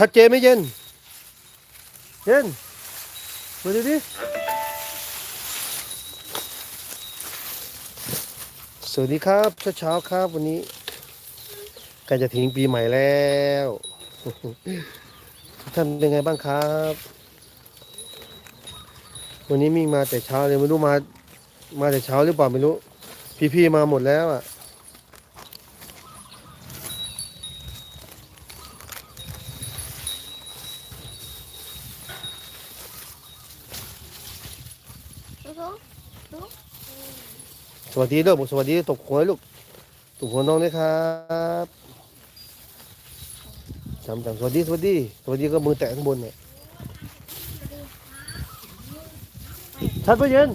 ชัดเจนไหมเย็น เย็นมาดูดิสวัสดีครับเช้าเช้าๆครับวันนี้ใกล้จะถึงปีใหม่แล้วทุกท่านเป็นไงบ้างครับ วันนี้มิ่งมาแต่เช้าเลยไม่รู้มา มาแต่เช้าหรือเปล่าไม่รู้ พี่ๆมาหมดแล้วอะ ส วัสดีลูกบอกสวัสดีตบหัวลูกตบหัวน้องด้วยครับจำจำสวัสดีสวัสดีสวัสดีก็มือแตะข้างบนเนี่ยชัดปะเย็น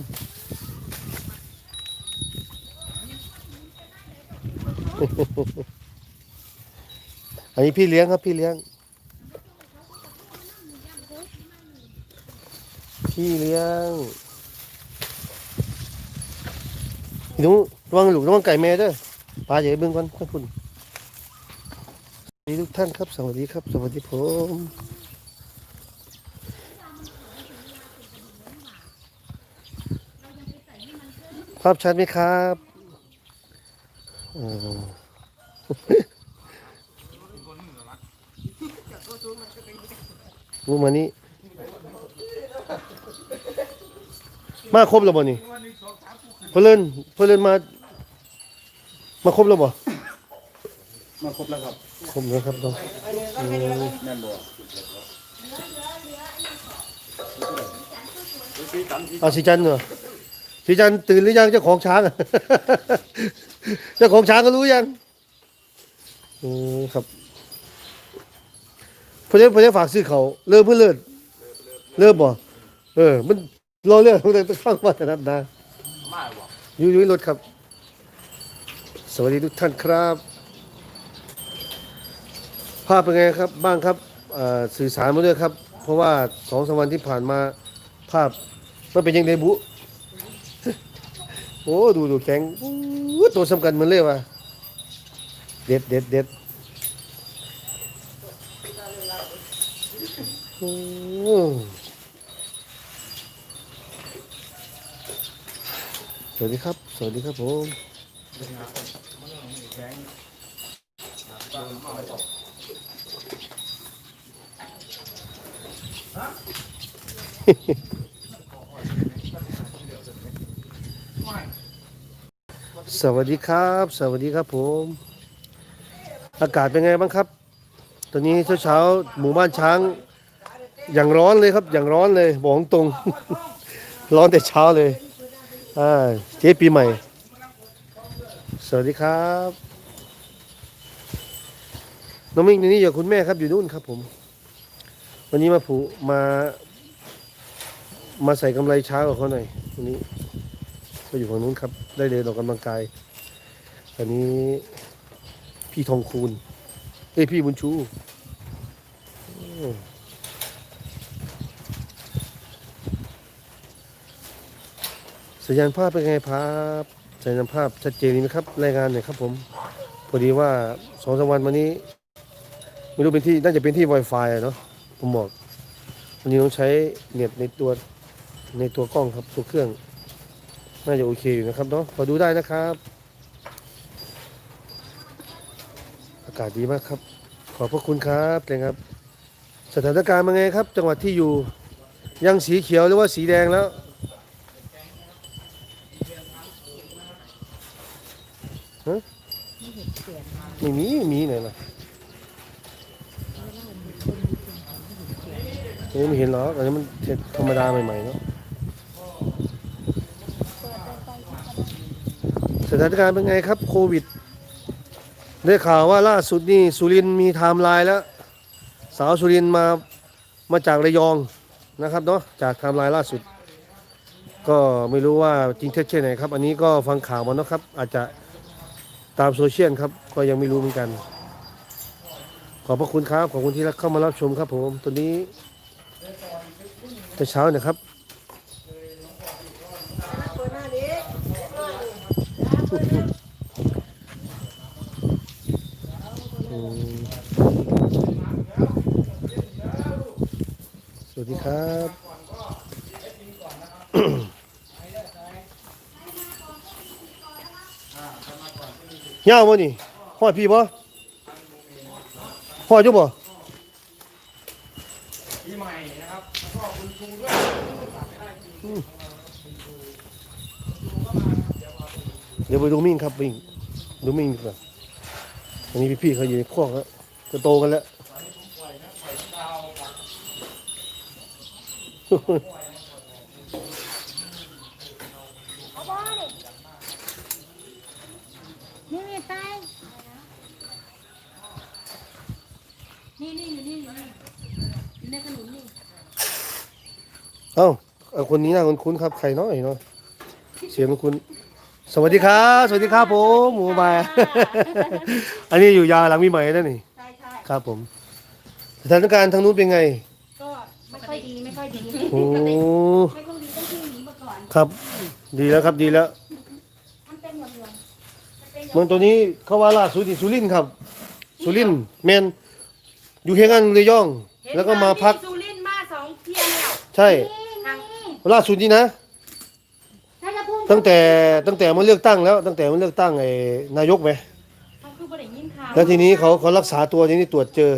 อันนี้พี่เลี้ยงครับพี่เลี้ยง พี่เลี้ยง นูระวังลูกระวังไก่แม่เด้อปลาอย่เบิ่งก่อนขอบคุณสวัสดีทุกท่านครับ สวัสดีครับ สวัสดีผมภาพชัดไหมครับรู้มานี่ มาครบแล้วบ่นี่ เพื่อนเพื่อนมา มาครบแล้วบ่มาครบแล้วครับครบแล้วครับน้องอืมแม่นบ่เอาสีจันทร์เหรอสีจันทร์ตื่นหรือยังเจ้าของช้างอะเจ้าของช้างก็รู้ยังอืมครับเพื่อนเพื่อนฝากซื้อเขาเริ่มเพื่อนเลิศเริ่มบ่เออ มันรอเรื่องต้องข้างว่าแต่นั้นนะ มาบ่ยุยยุยรถครับ สวัสดีทุกท่านครับ ภาพเป็นไงครับบ้างครับสื่อสารมาด้วยครับ เพราะว่าสองสามวันที่ผ่านมาภาพมันเป็นยังไงบุโอ้ดูดูแข็งตัวสำคัญมันเลยว่ะเด็ดเด็ดเด็ดโอ้ สวัสดีครับ สวัสดีครับผมสวัสดีครับ สวัสดีครับผม อากาศเป็นไงบ้างครับ ตอนนี้เช้าเช้าๆหมู่บ้านช้าง อย่างร้อนเลยครับ อย่างร้อนเลยบอกตรง ร้อนแต่เช้าเลย อ่าเจ๊ปีใหม่ สวัสดีครับ น้องมิ่งอยู่นี่อยู่คุณแม่ครับอยู่นู่นครับผม วันนี้มาผูมา มาใส่กำไรเช้ากับเขาหน่อยวันนี้ก็อยู่ฝั่งนู้นครับ ได้เดินออกกำลังกายอันนี้พี่ทองคูณเอ้ยพี่บุญชูอืม สัญญาณภาพเป็นไงครับสัญญาณภาพชัดเจนไหมครับรายงานหน่อยครับผมพอดีว่าสองสามวันมานี้ไม่รู้เป็นที่น่าจะเป็นที่ Wi-Fi เนาะผมบอกวันนี้ต้องใช้เน็ตในตัวในตัวกล้องครับตัวเครื่อง น่าจะโอเคอยู่นะครับเนาะพอดูได้นะครับ อากาศดีมากครับ ขอบพระคุณครับเลยครับ สถานการณ์เป็นไงครับ จังหวัดที่อยู่ยังสีเขียวหรือว่าสีแดงแล้วฮะ ไม่มีไม่มีไหนล่ะเอ้ยไม่เห็นหรอกอันนี้มันธรรมดาใหม่ๆเนาะสถานการณ์เป็นไงครับโควิด ได้ข่าวว่าล่าสุดนี่สุรินมีไทม์ไลน์แล้ว สาวสุรินมามาจากระยองนะครับเนาะจากไทม์ไลน์ล่าสุด ก็ไม่รู้ว่าจริงเท็จแค่ไหนครับ อันนี้ก็ฟังข่าวมาเนาะครับ อาจจะ ตามโซเชียลครับ ก็ยังไม่รู้เหมือนกัน ขอบพระคุณครับ ขอบคุณที่เข้ามารับชมครับผมตัวนี้แต่เช้านะครับอืมวัสดีครับ ยาวบ่นี่หอดพี่บ่หอดอยู่บ่ปีใหม่นะครับแล้วก็คุณครูด้วยเดี๋ยวไปดูมิ่งครับมิ่งดูมิ่งดีกว่าอันนี้พี่ๆเขาอยู่ในคอกแล้วจะโตกันแล้ว เอาบอลนี่นี่ตายนี่นี่อยู่นี่อยู่นี่อยู่ในขนุนนี่ เอ้าเอาคนนี้น่าคุ้นๆครับใครเนาะไอ้เนาะเสียงคุ้นๆสวัสดีครับ สวัสดีครับผมหมูบายอันนี้อยู่ยาวหลังมีใหม่แล้วนี่ใช่ใช่ครับผม สถานการณ์ทางนู้นเป็นไง ก็ไม่ค่อยดีไม่ค่อยดีโอ้ไม่ค่อยดีต้องที่หนีมาก่อนครับ ดีแล้วครับดีแล้วมันเป็นหมดเลยมันเป็นเมืองตัวนี้เขาว่าล่าสุดที่สุรินทร์ครับสุรินทร์แมนอยู่เฮียงอันระยอง แล้วก็มาพักสุรินทร์มาสองเที่ยงแล้วใช่ทาง ล่าสุดนี้นะ ถ้าจะพูดตั้งแต่ตั้งแต่มันเลือกตั้งแล้ว ตั้งแต่มันเลือกตั้งไอ้นายกไหมเขาคือบ่ได้ยินข่าวแล้วทีนี้เขาเขารักษาตัวทีนี้ตรวจเจอ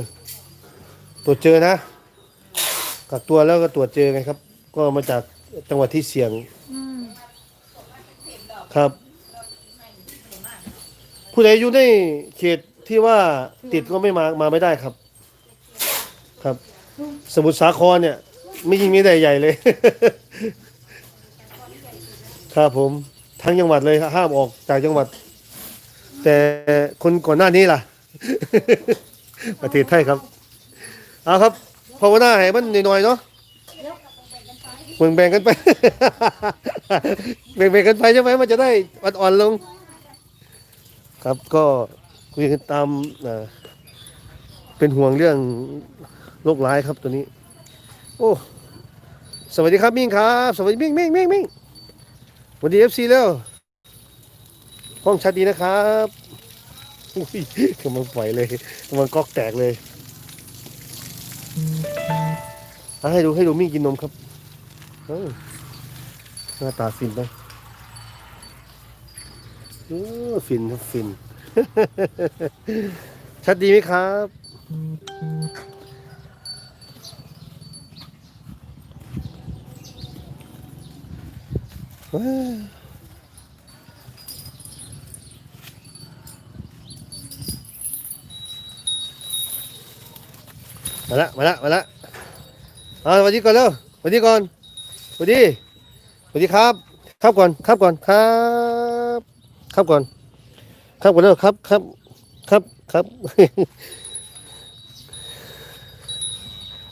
ตรวจเจอนะกักตัวแล้วก็ตรวจเจอไงครับ ก็มาจากจังหวัดที่เสี่ยงอืมครับ ผู้ใดอยู่ในเขตที่ว่าติดก็ไม่มามาไม่ได้ครับ ครับ สมุทรสาครเนี่ย ไม่ยิงไม่ได้ใหญ่เลย ครับผมทั้งจังหวัดเลยห้ามออกจากจังหวัด แต่คนก่อนหน้านี้ล่ะ ประเทศไทยครับเอาครับภาวนาให้มันหน่อยๆเนาะแบ่งแบ่งกันไป แบ่งแบ่งกันไปใช่ไหมมันจะได้อ่อนๆลง ครับก็คุยกันตามเป็นห่วงเรื่องโรคร้ายครับตัวนี้ โอ้ สวัสดีครับมิ่งครับ สวัสดีมิ่งมิ่งมิ่งมิ่ง วัสดีเอฟซีแล้วห้องชัดดีนะครับอุ้ยกำลังปล่อยเลยกำลังก๊อกแตกเลยให้ดูให้ดูมิ่งกินนมครับหน้าตาฟินไปเออฟินครับฟิน ชัดดีไหมครับ ว้าว มาละมาละมาละเอาสวัสดีก่อนเร็วสวัสดีก่อนสวัสดีสวัสดีครับ ครับก่อน ครับก่อนครับ ครับก่อน ครับก่อนเร็วครับครับ ครับครับ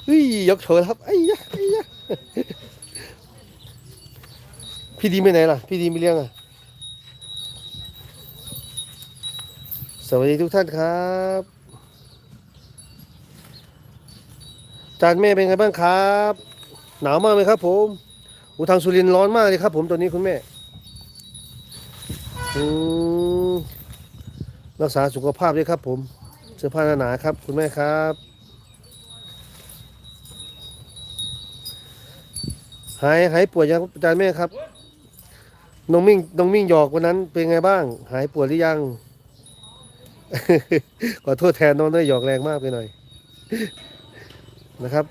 เฮ้ยยกโชว์ครับไอ้ยะไอ้ยะ พี่ดีไปไหนล่ะ พี่ดีไม่เลี้ยงอะ สวัสดีทุกท่านครับจานแม่เป็นไงบ้างครับ หนาวมากไหมครับ ผมอุทางสุรินร์ร้อนมากเลยครับ ผมตอนนี้คุณแม่อืมรักษาสุขภาพด้วยครับ ผมเสื้อผ้าหนาๆครับ คุณแม่ครับ หายหายป่วยยังอาจารย์แม่ครับ น้องมิ่งน้องมิ่งหยอกวันนั้นเป็นไงบ้าง หายปวดหรือยัง ขอโทษแทนน้องด้วยหยอกแรงมากไปหน่อย นะครับ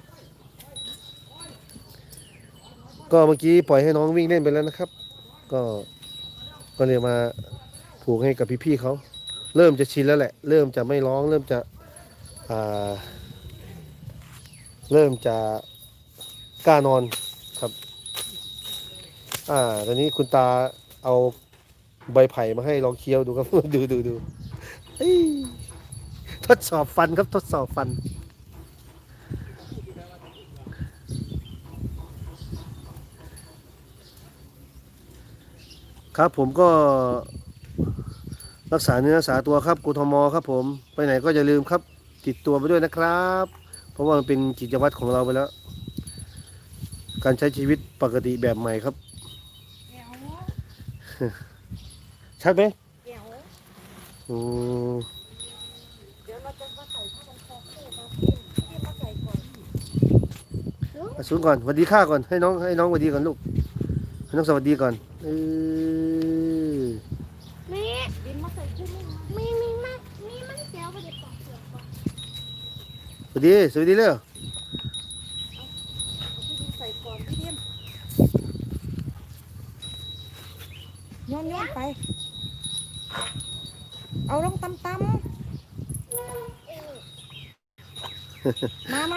ก็เมื่อกี้ปล่อยให้น้องวิ่งเล่นไปแล้วนะครับ ก็ก็เลยมาผูกให้กับพี่ๆเขา เริ่มจะชินแล้วแหละ เริ่มจะไม่ร้อง เริ่มจะอ่าเริ่มจะกล้านอน อ่าตอนนี้คุณตาเอาใบไผ่มาให้ลองเคี้ยวดูครับ ดูดูดูเฮ้ยทดสอบฟันครับทดสอบฟัน ครับผมก็รักษาเนื้อรักษาตัวครับกทมครับผมไปไหนก็อย่าลืมครับ ติดตัวไปด้วยนะครับ เพราะว่ามันเป็นกิจวัตรของเราไปแล้ว การใช้ชีวิตปกติแบบใหม่ครับ ชัดไหมเดี๋ยวอืมเดี๋ยวเราจะมาใส่ผ้าพันคอคู่มาพี่พี่มาใส่ก่อนอาสูงก่อนสวัสดีข้าก่อนให้น้องให้น้องสวัสดีก่อนลูกให้น้องสวัสดีก่อนเออมีดินมาใส่ขึ้นนี่นะมีมีมากมีมันเสียวไปเดี๋ยวปอกเปลือกก่อนสวัสดีสวัสดีเร็ว เอาพี่ดินใส่ก่อนพี่ดินย้อนย้อนไป เอาลงตำตำ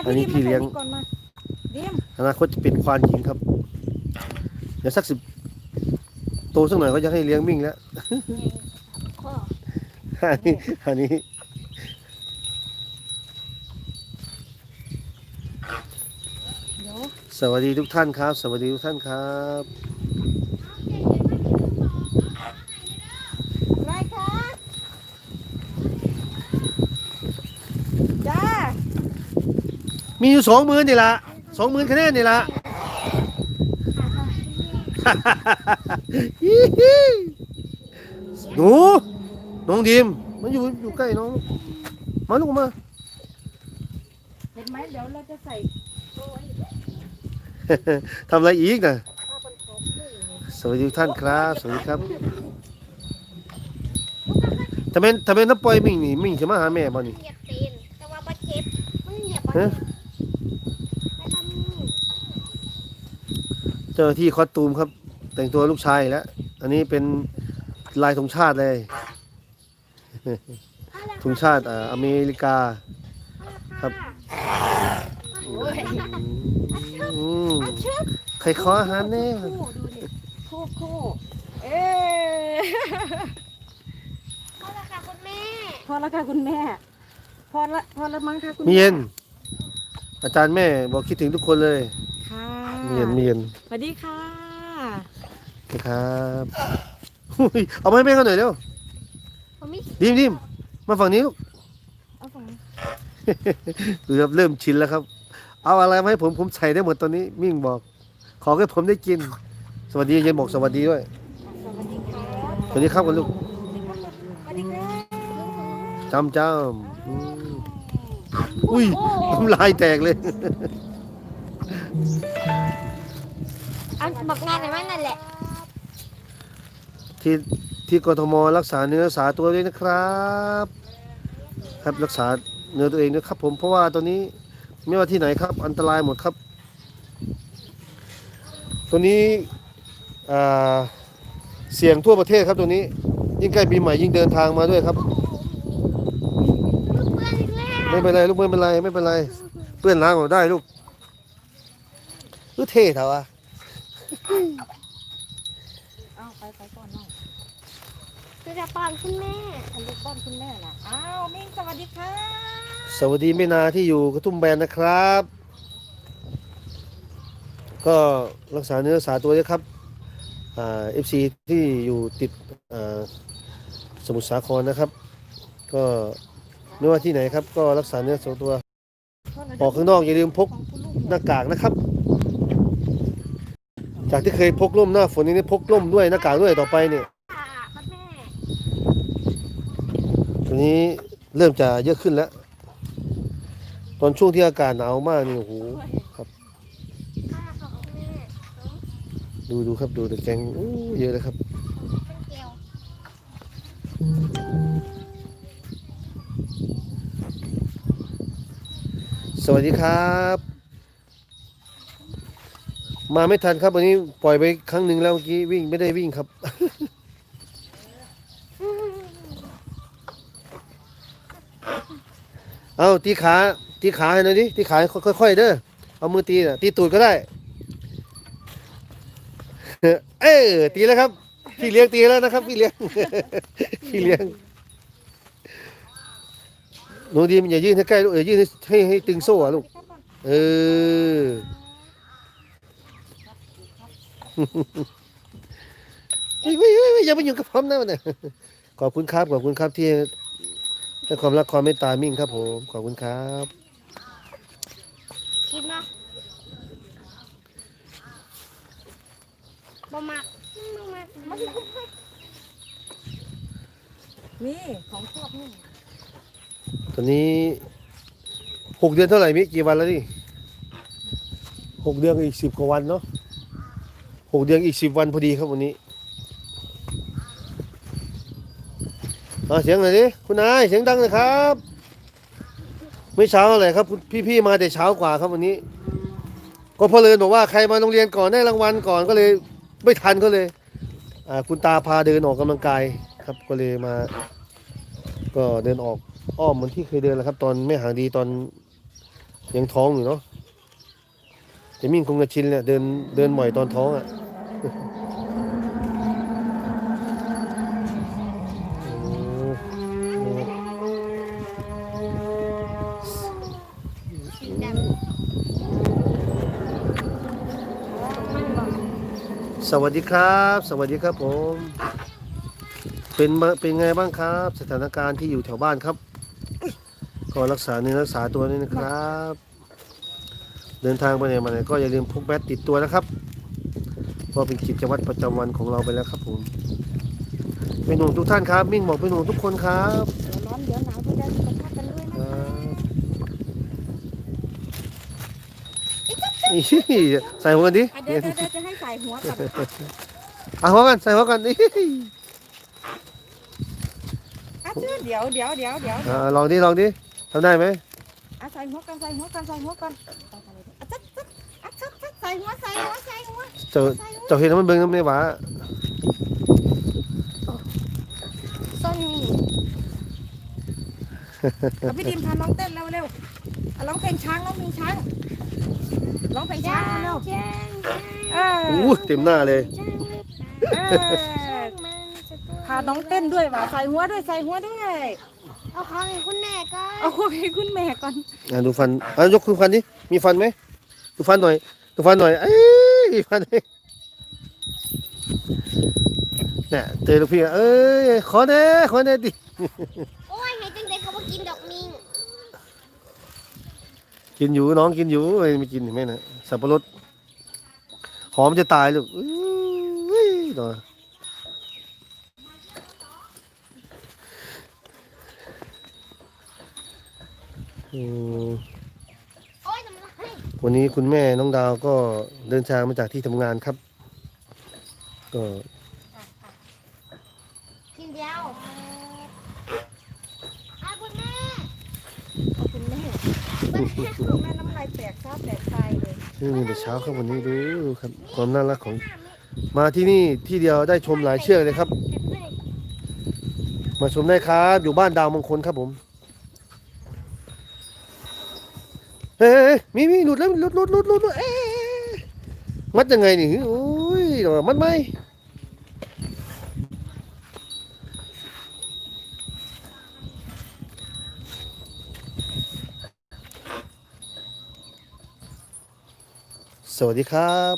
มามาพี่ดิมมาใส่นี่ก่อนมาดิมอนาคตจะเป็นควานหญิงครับ เดี๋ยวสักสิบโตสักหน่อยก็จะให้เลี้ยงมิ่งแล้วพ่ออันนี้อันนี้เดี๋ยวสวัสดีทุกท่านครับ สวัสดีทุกท่านครับ อะไรคะจ้า มีอยู่สองหมื่นนี่ละสองหมื่นคะแนนนี่ละหนูน้องดีมมันอยู่อยู่ใกล้น้อง มาลูกมาเห็นไหมเดี๋ยวเราจะใส่ทำอะไรอีกนะผ้าพันคอคู่สวัสดีทุกท่านครับ สวัสดีครับทำไมทำไมน้าปล่อยมิ่งนี่ มิ่งจะมาหาแม่บ่นี่เหยียบตีนแต่ว่าปลาเจ็บมันเหยียบปลาฮะเจ็บไปทำนี่ เจ้าหน้าที่คอสตูมครับ แต่งตัวลูกชายอีกแล้ว อันนี้เป็นลายธงชาติเลยอะไรธงชาติอ่าอเมริกาครับอืมใครขออาหารแน่คู่ดูดิคู่คู่เอ๊ะพ่อละค่ะคุณแม่พอแล้วค่ะคุณแม่พอละพอละมั้งค่ะคุณมีเย็น อาจารย์แม่บอกคิดถึงทุกคนเลย ค่ะมีเย็นมีเย็นสวัสดีค่ะนะครับอุ๊ยเอามาให้แม่เขาหน่อยเร็วผมมีดิมดิมมาฝั่งนี้ลูกเอาฝั่งนี้ดูครับเริ่มชินแล้วครับ เอาอะไรมาให้ผมผมใส่ได้หมดตอนนี้มิ่งบอก ขอให้ผมได้กิน สวัสดีเย็นบอกสวัสดีด้วยสวัสดีค่ะสวัสดีครับกันลูกสวัสดีค่ะจำจำอืมอุ้ยน้ำลายแตกเลย อันบอกงานอะไรนั่นแหละ ที่ที่กทมรักษาเนื้อรักษาตัวด้วยนะครับ ครับรักษาเนื้อตัวเองด้วยครับ ผมเพราะว่าตอนนี้ไม่ว่าที่ไหนครับ อันตรายหมดครับ ตัวนี้อ่าเสี่ยงทั่วประเทศครับตัวนี้ ยิ่งใกล้ปีใหม่ยิ่งเดินทางมาด้วยครับ ลูกเพื่อนอีกแล้วไม่เป็นไรลูกไม่เป็นไรไม่เป็นไรเปื้อนล้างเราได้ลูกรู้เท่เถอะวะ เอาไปไปก่อนน้องคือจะป้อนคุณแม่อันนี้ป้อนคุณแม่ล่ะอ้าวมิ่งสวัสดีค่ะสวัสดีแม่นาที่อยู่กระทุ่มแบนนะครับ ก็รักษาเนื้อรักษาตัวด้วยครับเอฟซีที่อยู่ติดสมุทรสาครนะครับ ก็ไม่ว่าที่ไหนครับ ก็รักษาเนื้อรักษาตัวออกข้างนอกอย่าลืมพกหน้ากากนะครับ จากที่เคยพกร่มหน้าฝนนี้พกร่มด้วยหน้ากากด้วยต่อไปเนี่ยตอนนี้เริ่มจะเยอะขึ้นแล้ว ตอนช่วงที่อากาศหนาวมากนี่โอ้โหค่ะขอบดูดูครับดูแต่แกงอู้เยอะเลยครับสวัสดีครับ มาไม่ทันครับวันนี้ปล่อยไปครั้งหนึ่งแล้วเมื่อกี้วิ่งไม่ได้วิ่งครับ เอาตีขาตีขาให้หน่อยดิตีขาค่อยๆเด้อเอามือตีนะตีตูดก็ได้ เออตีแล้วครับ พี่เลี้ยงตีแล้วนะครับ พี่เลี้ยงพี่เลี้ยงหนูดีมันอย่ายื่นให้ใกล้ลูกออยื่นให้ให้ให้ตึงโซ่อะลูกเออ เฮ้ยเฮ้ยเฮ้ยอย่าไปอยู่กับผมนะมันเนี่ยขอบคุณครับขอบคุณครับที่ให้ความรักความเมตตามิ่งครับผมขอบคุณครับกินมาบ่มักบ่มักมันนี่ของชอบนี่ตอนนี้หกเดือนเท่าไหร่มิกี่วันแล้วนี่หกเดือนอีกสิบกว่าวันเนาะ หกเดือนอีกสิบวันพอดีครับวันนี้เอาเสียงหน่อยดิคุณนายเสียงดังเลยครับไม่เช้าเลยครับพี่ๆมาแต่เช้ากว่าครับวันนี้ ก็เพอเลยบอกว่าใครมาโรงเรียนก่อนได้รางวัลก่อนก็เลยไม่ทันก็เลยคุณตาพาเดินออกกำลังกายครับก็เลยมา ก็เดินออกอ้อมเหมือนที่เคยเดินแล้วครับ ตอนไม่ห่างดีตอนยังท้องอยู่เนาะจะมิ่งคงจะชินเนี่ยเดินเดินบ่อยตอนท้องอะ สวัสดีครับ สวัสดีครับผม เป็นมาเป็นไงบ้างครับ สถานการณ์ที่อยู่แถวบ้านครับก็รักษาเนื้อรักษาตัวนี่นะครับ เดินทางไปไหนมาไหนก็อย่าลืมพกแบตติดตัวนะครับ เพราะเป็นกิจวัตรประจำวันของเราไปแล้วครับผมเป็นหนุ่มทุกท่านครับ มิ่งบอกเป็นหนุ่มทุกคนครับเดี๋ยวร้อนเดี๋ยวหนาวดูแลสุขภาพกันด้วยนะครับอีใส่หัวกันดิอะเดี๋ยวเดี๋ยวเดี๋ยวจะให้ใส่หัวก่อนเอาหัวกันใส่หัวกันอีอะเชื่อเดี๋ยวเดี๋ยวเดี๋ยวเดี๋ยวอ่าลองดิลองดิทำได้ไหมอะใส่หัวกันใส่หัวกันใส่หัวกันอะจัดจัดอะจัดจัดใส่ หัวใส่หัวใส่หัวเจ้าเจ้าเห็นแล้วมันเบิ่งน้ำในหวาส้นนี่เอาพี่ดิมพาน้องเต้นเร็วเร็วอะร้องเพลงช้างร้องเพลงช้างร้องเพลงช้างเร็วแจ้งเอออู้เต็มหน้าเลยเออพาน้องเต้นด้วยว่ะใส่หัวด้วยใส่หัวด้วย เอาของให้คุณแม่ก่อนเอาคุยให้คุณแม่ก่อนอะดูฟันอะยกดูฟันดิมีฟันไหมดูฟันหน่อย ดูฟันหน่อยเอ้ยมีฟันไหมเนี่ยเจอลูกพี่อะเอ้ยขอแน่ขอแน่ดิโอ้ยให้ตั้งแต่เขาบอกกินดอกมิงกินอยู่น้องกินอยู่เอ้ยไม่กินเห็นไหมนะสับปะรดหอมจะตายลูกอุ้ยหน่อยอืมโอ้ยทำไร วันนี้คุณแม่น้องดาวก็เดินทางมาจากที่ทำงานครับ ก็กินเดียวอาคุณแม่ขอบคุณแม่แม่น้ำลายแตกซาแตกตายเลยนี่มีแต่เช้าครับวันนี้ดูครับความน่ารักของ มาที่นี่ที่เดียวได้ชมหลายเชือกเลยครับ มาชมได้ครับ อยู่บ้านดาวมงคลครับผม เฮ้ยมีมีหลุดแล้วหลุดหลุดหลุดหลุดลดเอ๊ะมัดยังไงนี่โอ้ยมัดไหมสวัสดีครับ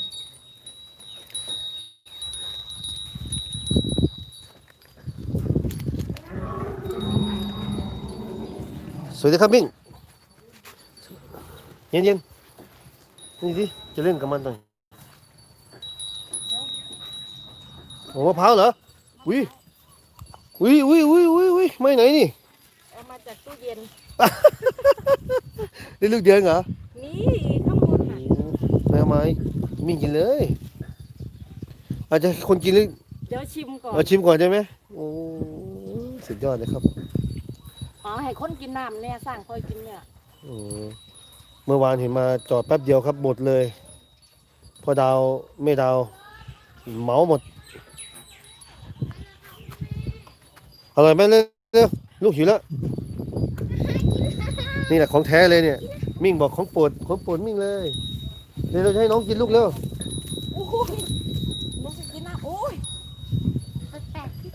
สวัสดีครับมิ่ง เย็นเย็นๆนี่สิจะเล่นกับมันตรงโอ้มะพร้าวเหรออุ้ยอุ้ยอุ้ยอุ้ยอุ้ยอุ้ยไม่ไหนนี่เอามาจากตู้เย็นได้ลูกเดือนเหรอนี่ข้างบนน่ะไม่เอาไหมมิ่งกินเลย อาจจะคนกินเลยเดี๋ยวชิมก่อนเอาชิมก่อนได้ไหมโอ้สุดยอดเลยครับอ๋อให้คนกินน้ำเนี่ยสร้างคอยกินเนี่ย อืม เมื่อวานเห็นมาจอดแป๊บเดียวครับหมดเลย พอดาวไม่ดาวเหมาหมดอร่อยไหมเร็วเร็วลูกหิวแล้วนี่แหละของแท้เลยเนี่ย มิ่งบอกของโปรดของโปรดมิ่งเลยเดี๋ยวเราจะให้น้องกินลูกเร็วโอ้ยน้องจะกินน้ำโอ้ยแปลกๆที่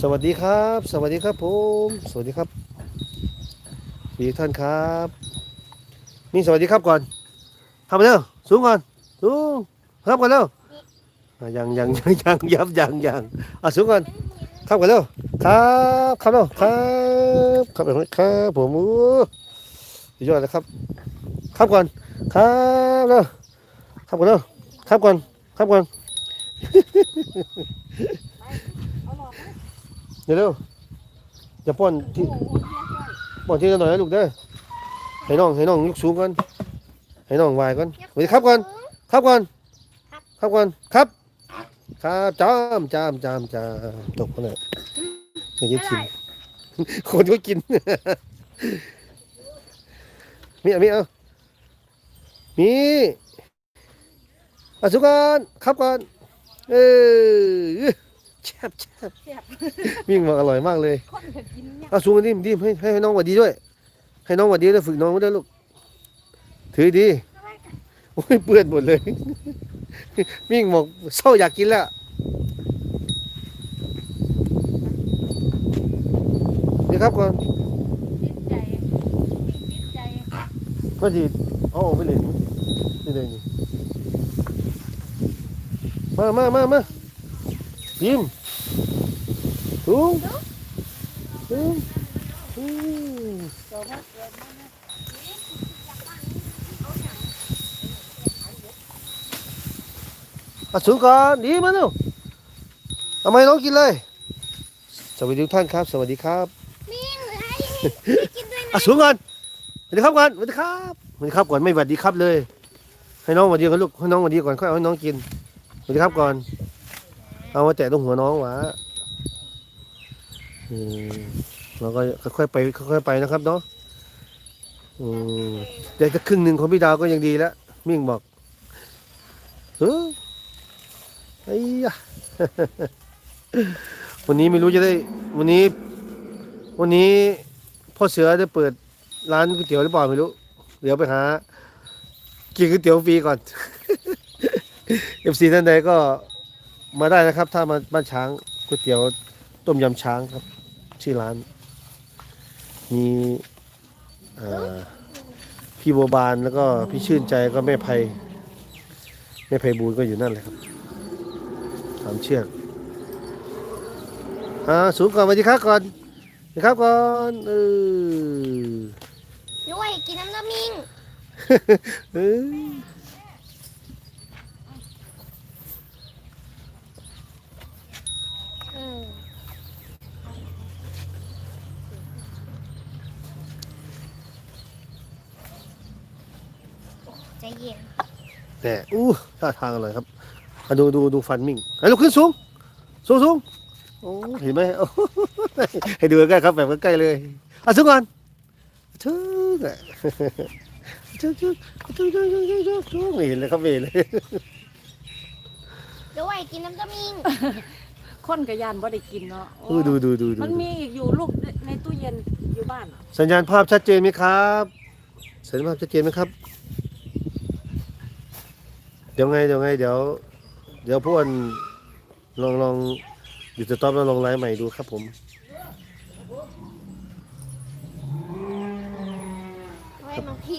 สวัสดีครับ สวัสดีครับผม สวัสดีครับสวัสดีท่านครับ มิ่งสวัสดีครับก่อนทำไปเร็วสูงก่อนสูงครับก่อนเร็วอะยังยังยังยังยับยังยังอะสูงก่อนครับกันเร็วครับครับเร็วครับครับแบบนี้ครับผมอู้สุดยอดเลยครับ ครับก่อนครับเร็วครับก่อนเร็วครับก่อนครับก่อนเดี๋ยวเร็วอย่าป้อนที่ป้อนที่กันหน่อยนะลูกเด้อ ให้น้องให้น้องยกสูงกันให้ให้น้องวายก่อนสวัสดีครับก่อนครับก่อนครับก่อนครับครับจามจามจามจามตกมาเลยอย่างนี้กินคนก็กินมีอะมีเอามีอะสุกอนครับก่อนเออแช่บแช่บแซ่บวิ่งมาอร่อยมากเลยคนก็กินเนี่ยเอาสูงกันดิมดิมให้ให้ให้น้องหวัดดีด้วย ให้น้องหวัดดีด้วยฝึกน้องไว้ด้วยลูก ถือดี โอ้ยเปื้อนหมดเลยวิ่งบอกเศร้าอยากกินแล้วนี่ครับก่อนจิตใจจิตใจมาดีเอาออกไปเลยนี่เลยนี่มามามามาดิมสูงสูง อืมโตมาเกิดมานะอะสูงก่อนดีมาเร็วเอาไมาให้น้องกินเลย สวัสดีทุกท่านครับ สวัสดีครับนี่เหลือให้กินด้วยนะอะสูงก่อนสวัสดีครับก่อนสวัสดีครับสวัสดีครับก่อนไม่สวัสดีครับเลย ให้น้องสวัสดีก่อนลูกให้น้องสวัสดีก่อนค่อยเอาให้น้องกินสวัสดีครับก่อน เอามาแตะตรงหัวน้องหวะอืม เราก็ค่อยๆไปค่อยๆไปนะครับเนาะอืมแต่จะครึ่งหนึ่งของพี่ดาวก็ยังดีแล้วมิ่งบอกเออไอ้ยะวันนี้ไม่รู้จะได้ วันนี้ วันนี้พ่อเสือได้เปิดร้านก๋วยเตี๋ยวหรือเปล่าไม่รู้ เดี๋ยวไปหากินก๋วยเตี๋ยวฟรีก่อนเอฟซีท่านใดก็มาได้นะครับ ถ้ามาบ้านช้างก๋วยเตี๋ยวต้มยำช้างครับ ชื่อร้าน มีเอ่อพี่โบบานแล้วก็พี่ชื่นใจก็แม่ไพแม่ไพบูลก็อยู่นั่นเลยครับสามเชือกอ่าสูงก่อนสวัสดีครับก่อนสวัสดีครับก่อนเออด้วยกินน้ำน้ำมิงเออเออใจเย็น แน่อู้ท่าทางอร่อยครับอะดูดูดูฟันมิ่งไอ้ลุกขึ้นสูงสูงสูงโอ้เห็นไหมโอ้ให้ดูใกล้ๆครับแบบใกล้ๆเลยอะสูงก่อนทึกอะทึกทึกทึกทึกทึกทึกทึกทึกไม่เห็นเลยครับไม่เห็นเลยด้วยกินน้ำน้ำมิงคนกับยานบ่ได้กินเนาะโอ้อู้ดูดูดูดูมันมีอีกอยู่ลูกในตู้เย็นอยู่บ้าน สัญญาณภาพชัดเจนไหมครับ สัญญาณภาพชัดเจนไหมครับ เดี๋ยวไงเดี๋ยวไงเดี๋ยว เดี๋ยวพวกอันลองลองหยุดสต็อปแล้วลองไลฟ์ใหม่ดูครับผมไว้มาพี่